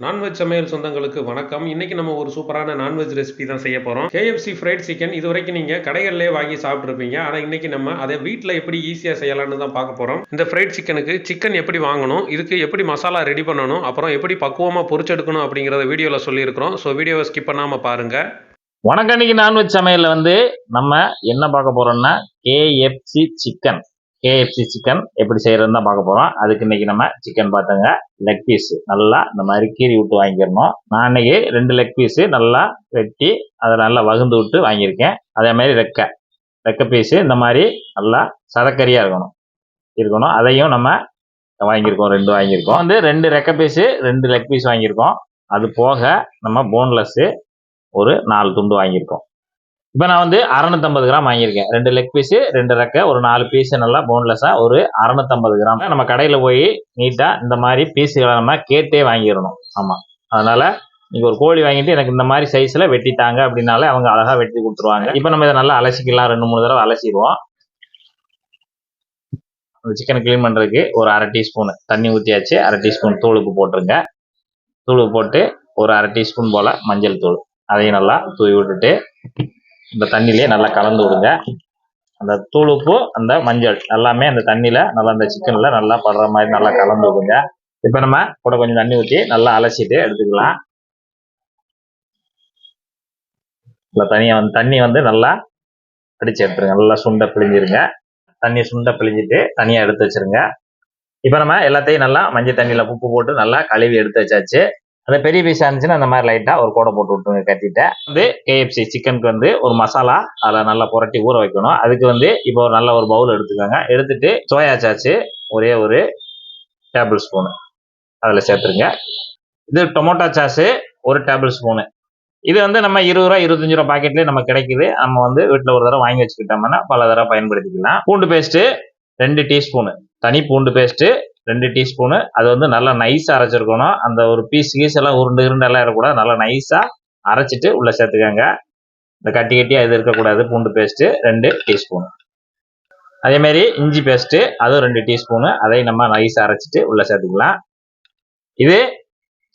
Non veg சமையல் சொந்தங்களுக்கு வணக்கம். இன்னைக்கு நம்ம ஒரு சூப்பரான நான்வெஜ் ரெசிபி தான் செய்ய போகிறோம் கேஎஃப்சி ஃப்ரைட் சிக்கன் இது வரைக்கும் நீங்கள் கடைகளிலே வாங்கி சாப்பிட்ருப்பீங்க ஆனால் இன்னைக்கு நம்ம அதை வீட்டில் எப்படி ஈஸியாக செய்யலாம்னு தான் பார்க்க போகிறோம் இந்த ஃப்ரைட் சிக்கனுக்கு சிக்கன் எப்படி வாங்கணும் இதுக்கு எப்படி மசாலா ரெடி பண்ணணும் அப்புறம் எப்படி பக்குவமாக பொரிச்செடுக்கணும் அப்படிங்கிறத வீடியோவில் சொல்லியிருக்கிறோம். ஸோ வீடியோவை ஸ்கிப் பண்ணாமல் பாருங்கள் வணக்கம். இன்னைக்கு நான்வெஜ் சமையலில் வந்து நம்ம என்ன பார்க்க போகிறோம்னா கேஎஃப்சி சிக்கன் கேஎஃப்சி சிக்கன் எப்படி செய்யறதுன்னு தான் பார்க்க போகிறோம் அதுக்கு இன்னைக்கு நம்ம சிக்கன் பார்த்துங்க. லெக் பீஸ் நல்லா இந்த மாதிரி கீறி விட்டு வாங்கிக்கிறணும் நான் இன்னைக்கு ரெண்டு லெக் பீஸு நல்லா வெட்டி அதை நல்லா வகுந்து விட்டு வாங்கியிருக்கேன். அதே மாதிரி ரெக்கை. ரெக்கை பீஸு இந்த மாதிரி நல்லா சதக்கரியாக இருக்கணும். இருக்கணும். அதையும் நம்ம வாங்கியிருக்கோம். ரெண்டு வாங்கியிருக்கோம். வந்து ரெண்டு ரெக்கை பீஸு ரெண்டு லெக் பீஸ் வாங்கியிருக்கோம். அது போக நம்ம போன்லெஸ்ஸு ஒரு நாலு துண்டு வாங்கியிருக்கோம். இப்போ நான் வந்து அறநூத்தம்பது கிராம் வாங்கியிருக்கேன். ரெண்டு லெக் பீஸு ரெண்டு ரெக்கை ஒரு நாலு பீஸு நல்லா போன்லெஸ்ஸாக ஒரு அறநூத்தம்பது கிராம். நம்ம கடையில் போய் நீட்டாக இந்த மாதிரி பீஸுகளை நம்ம கேட்டே வாங்கிடணும். ஆமாம் அதனால் நீங்கள் ஒரு கோழி வாங்கிட்டு எனக்கு இந்த மாதிரி சைஸில் வெட்டித்தாங்க அப்படின்னாலே அவங்க அழகாக வெட்டி கொடுத்துருவாங்க. இப்போ நம்ம இதை நல்லா அலசிக்கலாம். ரெண்டு மூணு தடவை அலசிடுவோம். அந்த சிக்கனை க்ளீன் பண்ணுறதுக்கு ஒரு அரை டீஸ்பூன் தண்ணி ஊற்றியாச்சு அரை டீஸ்பூன் தூளுக்கு போட்டுருங்க. தூளுக்கு போட்டு ஒரு அரை டீஸ்பூன் போல் மஞ்சள் தூள். அதையும் நல்லா தூவி விட்டுட்டு இந்த தண்ணியிலே நல்லா கலந்து விடுங்க. அந்த தூளுப்பு அந்த மஞ்சள் எல்லாமே அந்த தண்ணியில் நல்லா அந்த சிக்கனில் நல்லா படுற மாதிரி நல்லா கலந்து விடுங்க. இப்போ நம்ம கூட கொஞ்சம் தண்ணி ஊற்றி நல்லா அலசிட்டு எடுத்துக்கலாம். நல்லா தண்ணியை வந்து தண்ணி வந்து நல்லா அடிச்சு எடுத்துருங்க. நல்லா சுண்டை பிழிஞ்சிருங்க. தண்ணி சுண்டை பிழிஞ்சிட்டு தனியாக எடுத்து வச்சிருங்க. இப்போ நம்ம எல்லாத்தையும் நல்லா மஞ்சள் தண்ணியில் உப்பு போட்டு நல்லா கழுவி எடுத்து வச்சாச்சு. அந்த பெரிய பீஸாக இருந்துச்சுன்னா அந்த மாதிரி லைட்டாக ஒரு கோடை போட்டு விட்டுருங்க கட்டிட்டேன் வந்து கேஎஃப்சி சிக்கனுக்கு வந்து ஒரு மசாலா அதில் நல்லா புரட்டி ஊற வைக்கணும். அதுக்கு வந்து இப்போ ஒரு நல்ல ஒரு பவுல் எடுத்துக்கோங்க. எடுத்துட்டு சோயா சாச்சு ஒரே ஒரு டேபிள் ஸ்பூனு அதில் சேர்த்துருங்க. இது டொமோட்டோ சாஸு ஒரு டேபிள் ஸ்பூனு இது வந்து நம்ம இருபது ரூபா இருபத்தஞ்சு ரூபா பாக்கெட்லேயே நம்ம கிடைக்குது. நம்ம வந்து வீட்டில் ஒரு தடவை வாங்கி வச்சுக்கிட்டோம்னா பல தடவை பயன்படுத்திக்கலாம். பூண்டு பேஸ்ட்டு ரெண்டு டீஸ்பூனு தனி பூண்டு பேஸ்ட்டு ரெண்டு டீஸ்பூனு அது வந்து நல்லா நைஸாக அரைச்சிருக்கணும். அந்த ஒரு பீஸ் கீஸ் எல்லாம் உருண்டு இருண்டெல்லாம் எல்லாம் இருக்கக்கூடாது. நல்லா நைஸாக அரைச்சிட்டு உள்ளே சேர்த்துக்கோங்க. இந்த கட்டி கட்டியாக இது இருக்கக்கூடாது. பூண்டு பேஸ்ட்டு ரெண்டு டீஸ்பூனு அதேமாரி இஞ்சி பேஸ்ட்டு அதுவும் ரெண்டு டீஸ்பூனு அதையும் நம்ம நைஸாக அரைச்சிட்டு உள்ளே சேர்த்துக்கலாம். இது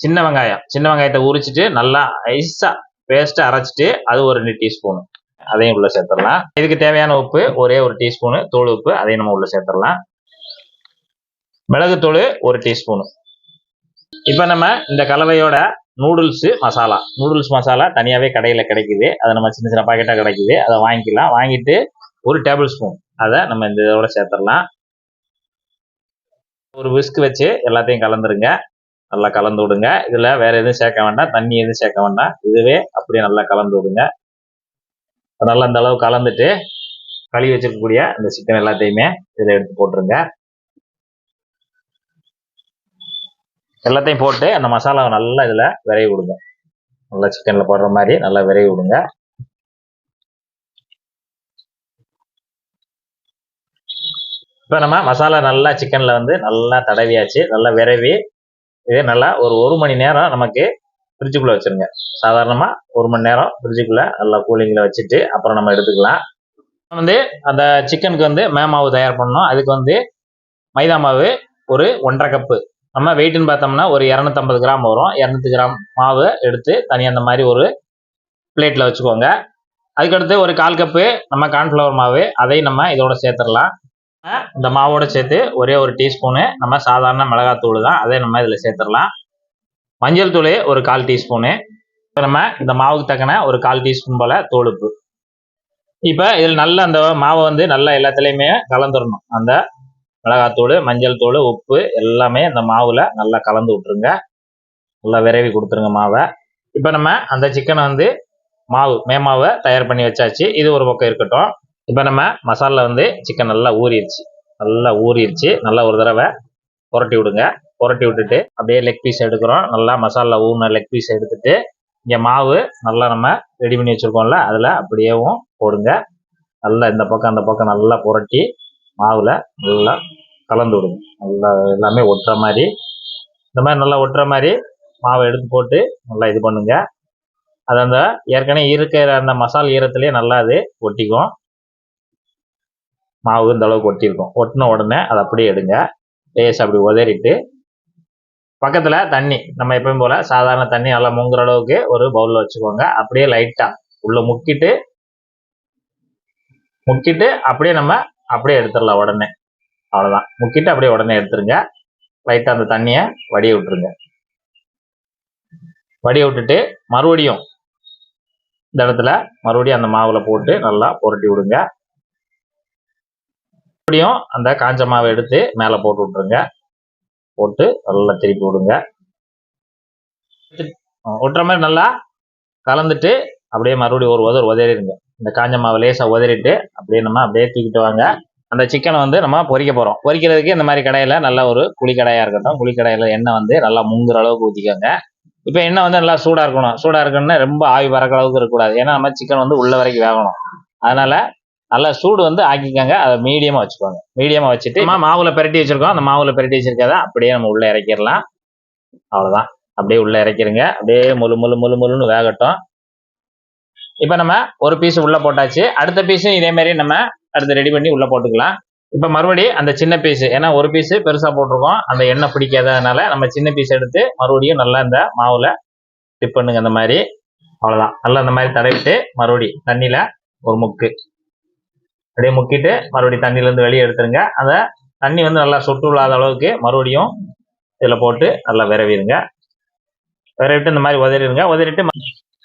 சின்ன வெங்காயம். சின்ன வெங்காயத்தை உரிச்சிட்டு நல்லா நைஸாக பேஸ்ட்டை அரைச்சிட்டு அது ஒரு ரெண்டு டீஸ்பூனு அதையும் உள்ளே சேர்த்துடலாம். இதுக்கு தேவையான உப்பு ஒரே ஒரு டீஸ்பூனு தூள் உப்பு அதையும் நம்ம உள்ளே சேர்த்துடலாம். மிளகுத்தூள் ஒரு டீஸ்பூனு இப்போ நம்ம இந்த கலவையோட நூடுல்ஸு மசாலா நூடுல்ஸ் மசாலா தனியாகவே கடையில் கிடைக்குது. அதை நம்ம சின்ன சின்ன பாக்கெட்டாக கிடைக்குது. அதை வாங்கிக்கலாம். வாங்கிட்டு ஒரு டேபிள் ஸ்பூன் அதை நம்ம இந்த இதோட சேர்த்துடலாம். ஒரு விஸ்க் வச்சு எல்லாத்தையும் கலந்துருங்க. நல்லா கலந்து விடுங்க. இதில் வேறு எதுவும் சேர்க்க வேண்டாம். தண்ணி எதுவும் சேர்க்க வேண்டாம். இதுவே அப்படியே நல்லா கலந்து விடுங்க. நல்லா அந்த அளவு கலந்துட்டு கழுவி வச்சிருக்கக்கூடிய அந்த சிக்கன் எல்லாத்தையுமே இதில் எடுத்து போட்டுருங்க. எல்லாத்தையும் போட்டு அந்த மசாலாவை நல்லா இதில் விரைவி விடுங்க. நல்லா சிக்கனில் போடுற மாதிரி நல்லா விரைவி விடுங்க. இப்போ நம்ம மசாலா நல்லா சிக்கனில் வந்து நல்லா தடவியாச்சு. நல்லா விரைவி. இதே நல்லா ஒரு ஒரு மணி நேரம் நமக்கு ஃப்ரிட்ஜுக்குள்ளே வச்சுருங்க. சாதாரணமாக ஒரு மணி நேரம் ஃப்ரிட்ஜுக்குள்ளே நல்லா கூலிங்கில் வச்சுட்டு அப்புறம் நம்ம எடுத்துக்கலாம். வந்து அந்த சிக்கனுக்கு வந்து மேமாவு தயார் பண்ணணும். அதுக்கு வந்து மைதா மாவு ஒரு ஒன்றரை கப்பு நம்ம வெயிட்னு பார்த்தோம்னா ஒரு இரநூத்தம்பது கிராம் வரும். இரநூத்தி கிராம் மாவு எடுத்து தனியாக அந்த மாதிரி ஒரு பிளேட்டில் வச்சுக்கோங்க. அதுக்கடுத்து ஒரு கால் கப்பு நம்ம கார்ன்ஃப்ளவர் மாவு அதையும் நம்ம இதோட சேர்த்துடலாம். இந்த மாவோட சேர்த்து ஒரே ஒரு டீஸ்பூனு நம்ம சாதாரண மிளகாத்தூள் தான். அதே நம்ம இதில் சேர்த்துடலாம். மஞ்சள் தூள் ஒரு கால் டீஸ்பூனு இப்போ நம்ம இந்த மாவுக்கு தக்கன ஒரு கால் டீஸ்பூன் போல் தோளுப்பு இப்போ இதில் நல்ல அந்த மாவை வந்து நல்லா எல்லாத்துலேயுமே கலந்துடணும் அந்த மிளகாத்தூள் மஞ்சள் தூள் உப்பு எல்லாமே அந்த மாவில் நல்லா கலந்து விட்ருங்க நல்லா விரைவி கொடுத்துருங்க மாவை. இப்போ நம்ம அந்த சிக்கனை வந்து மாவு மேமாவை தயார் பண்ணி வச்சாச்சு. இது ஒரு பக்கம் இருக்கட்டும். இப்போ நம்ம மசாலில் வந்து சிக்கன் நல்லா ஊறிடுச்சு. நல்லா ஊறிடுச்சு. நல்லா ஒரு தடவை புரட்டி விடுங்க. புரட்டி விட்டுட்டு அப்படியே லெக் பீஸ் எடுக்கிறோம். நல்லா மசாலா ஊறின லெக் பீஸ் எடுத்துட்டு இங்கே மாவு நல்லா நம்ம ரெடி பண்ணி வச்சுருக்கோம்ல அதில் அப்படியேவும் போடுங்க. நல்லா இந்த பக்கம் அந்த பக்கம் நல்லா புரட்டி மாவில் நல்லா கலந்து விடுங்க. நல்லா எல்லாமே ஒட்டுற மாதிரி. இந்த மாதிரி நல்லா ஒட்டுற மாதிரி மாவை எடுத்து போட்டு நல்லா இது பண்ணுங்க. அது அந்த ஏற்கனவே இருக்கிற அந்த மசால் ஈரத்துலேயே நல்லா அது ஒட்டிக்கும். மாவு இந்த அளவுக்கு ஒட்டியிருக்கும். ஒட்டின உடனே அதை அப்படியே எடுங்க. லேஸ் அப்படி உதறிட்டு பக்கத்தில் தண்ணி நம்ம எப்பயும் போல் சாதாரண தண்ணி நல்லா முங்குற அளவுக்கு ஒரு பவுலில் வச்சுக்கோங்க. அப்படியே லைட்டாக உள்ளே முக்கிட்டு முக்கிட்டு அப்படியே நம்ம அப்படியே எடுத்துடலாம் உடனே. அவ்வளோதான் முக்கிட்டு அப்படியே உடனே எடுத்துருங்க. லைட்டாக அந்த தண்ணியை வடிய விட்டுருங்க. வடிய விட்டுட்டு மறுபடியும் இந்த இடத்துல மறுபடியும் அந்த மாவில் போட்டு நல்லா புரட்டி விடுங்க. மறுபடியும் அந்த காஞ்ச மாவை எடுத்து மேலே போட்டு விட்ருங்க போட்டு நல்லா திருப்பி விடுங்க. விட்டுற மாதிரி நல்லா கலந்துட்டு அப்படியே மறுபடியும் ஒரு உதர் உதறிடுங்க. இந்த காஞ்ச மாவை லேசாக உதறிட்டு அப்படியே நம்ம அப்படியே தூக்கிட்டு வாங்க. அந்த சிக்கனை வந்து நம்ம பொரிக்க போகிறோம் பொரிக்கிறதுக்கு இந்த மாதிரி கடையில் நல்ல ஒரு குழிக்கடையாக இருக்கட்டும் குழிக்கடையில் எண்ணெய் வந்து நல்லா முங்குற அளவுக்கு ஊற்றிக்கோங்க இப்போ எண்ணெய் வந்து நல்லா சூடாக இருக்கணும். சூடாக இருக்கணும்னா ரொம்ப ஆவி பறக்கிற அளவுக்கு இருக்கக்கூடாது. ஏன்னா நம்ம சிக்கன் வந்து உள்ள வரைக்கும் வேகணும். அதனால் நல்லா சூடு வந்து ஆக்கிக்கோங்க. அதை மீடியமாக வச்சுக்கோங்க. மீடியமாக வச்சுட்டு நம்ம மாவில் பிரட்டி வச்சுருக்கோம். அந்த மாவில் பிரட்டி வச்சுருக்கதா அப்படியே நம்ம உள்ளே இறக்கிடலாம். அவ்வளோதான் அப்படியே உள்ளே இறக்கிருங்க. அப்படியே முழு முழு முழு முழுன்னு வேகட்டும். இப்போ நம்ம ஒரு பீஸ் உள்ளே போட்டாச்சு. அடுத்த பீஸும் இதே மாதிரி நம்ம அடுத்து ரெடி பண்ணி உள்ளே போட்டுக்கலாம். இப்போ மறுபடியும் அந்த சின்ன பீஸ் ஏன்னா ஒரு பீஸ் பெருசாக போட்டிருக்கோம். அந்த எண்ணெய் பிடிக்காததுனால நம்ம சின்ன பீஸ் எடுத்து மறுபடியும் நல்லா இந்த மாவில் டிப் பண்ணுங்க. அந்த மாதிரி. அவ்வளோதான் நல்லா இந்த மாதிரி தடவிட்டு மறுபடியும் தண்ணியில் ஒரு முக்கு. அப்படியே முக்கிட்டு மறுபடியும் தண்ணியிலேருந்து வெளியே எடுத்துருங்க. அந்த தண்ணி வந்து நல்லா சொட்டு விழாத அளவுக்கு மறுபடியும் இதில் போட்டு நல்லா விரவிடுங்க. விரவிட்டு இந்த மாதிரி உதறிடுங்க. உதறிட்டு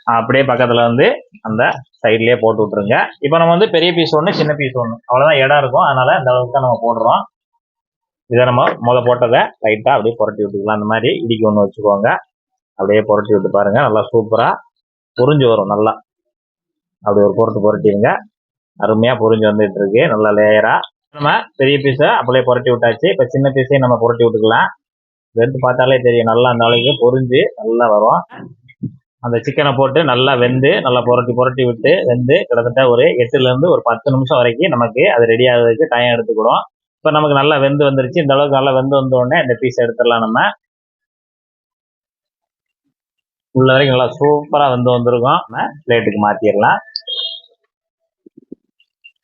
அப்படியே பக்கத்தில் வந்து அந்த சைட்லேயே போட்டு விட்ருங்க இப்போ நம்ம வந்து பெரிய பீஸ் ஒன்று சின்ன பீஸ் ஒன்று அவ்வளோதான் இடம் இருக்கும். அதனால் இந்த அளவுக்கு தான் நம்ம போடுறோம். இதை நம்ம முத போட்டதை லைட்டாக அப்படியே புரட்டி விட்டுக்கலாம். அந்த மாதிரி இடிக்கு ஒன்று வச்சுக்கோங்க. அப்படியே புரட்டி விட்டு பாருங்கள் நல்லா சூப்பராக புரிஞ்சு வரும். நல்லா. அப்படி ஒரு பொருட்டு புரட்டிடுங்க. அருமையாக புரிஞ்சு வந்துட்டு இருக்கு. நல்லா லேயராக நம்ம பெரிய பீஸை அப்படியே புரட்டி விட்டாச்சு. இப்போ சின்ன பீஸையும் நம்ம புரட்டி விட்டுக்கலாம். எடுத்து பார்த்தாலே தெரியும். நல்லா அந்த அளவுக்கு பொறிஞ்சு நல்லா வரும். அந்த சிக்கனை போட்டு நல்லா வெந்து நல்லா புரட்டி புரட்டி விட்டு வெந்து கிட்டத்தட்ட ஒரு எட்டுலேருந்து ஒரு பத்து நிமிஷம் வரைக்கும் நமக்கு அது ரெடி ஆகிறதுக்கு டைம் எடுத்துக்கிடும் இப்போ நமக்கு நல்லா வெந்து வந்துருச்சு. இந்த அளவுக்கு நல்லா வெந்து வந்தோடனே இந்த பீஸ் எடுத்துடலாம் நம்ம. உள்ள வரைக்கும் நல்லா சூப்பராக வெந்து வந்திருக்கோம். நம்ம பிளேட்டுக்கு மாற்றிடலாம்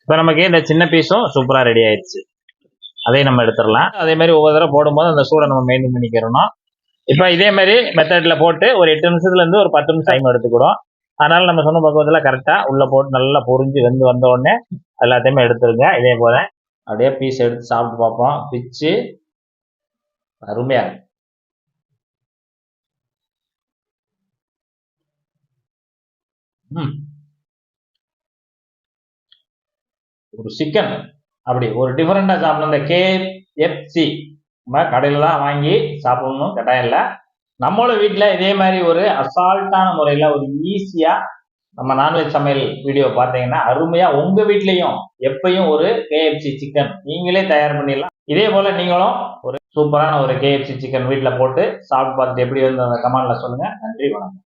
இப்போ நமக்கு இந்த சின்ன பீஸும் சூப்பராக ரெடி ஆயிடுச்சு. அதையும் நம்ம எடுத்துடலாம். அதே மாதிரி ஒவ்வொரு தடவை போடும்போது அந்த சூடை நம்ம மெயின்டைன் பண்ணிக்கிறணும். இப்போ இதே மாதிரி மெத்தட்ல போட்டு ஒரு எட்டு நிமிஷத்துல இருந்து ஒரு பத்து நிமிஷம் டைம் எடுத்துக்கிறோம் அதனால நம்ம சொன்ன பக்குவத்துல கரெக்டா உள்ள போட்டு நல்லா புரிஞ்சு வெந்து வந்த உடனே எல்லாத்தையுமே எடுத்துருங்க. இதே போல அப்படியே பீஸ் எடுத்து சாப்பிட்டு பார்ப்போம். பிச்சு அருமையா இருக்கும் ம். ஒரு சிக்கன் அப்படி ஒரு டிஃபரெண்டா சாப்பிடணும். இந்த கேஎஃப்சி நம்ம கடையில் தான் வாங்கி சாப்பிடணும் கட்டாயம் இல்லை. நம்மளும் வீட்டில் இதே மாதிரி ஒரு அசால்ட்டான முறையில் ஒரு ஈஸியாக நம்ம நான்வெஜ் சமையல் வீடியோ பார்த்தீங்கன்னா அருமையாக உங்கள் வீட்லேயும் எப்பயும் ஒரு கேஎஃப்சி சிக்கன் நீங்களே தயார் பண்ணிடலாம். இதே போல் நீங்களும் ஒரு சூப்பரான ஒரு கேஎஃப்சி சிக்கன் வீட்டில் போட்டு சாப்பிட்டு பார்த்துட்டு எப்படி வந்து அந்த கமாண்டில் சொல்லுங்கள் நன்றி வணக்கம்.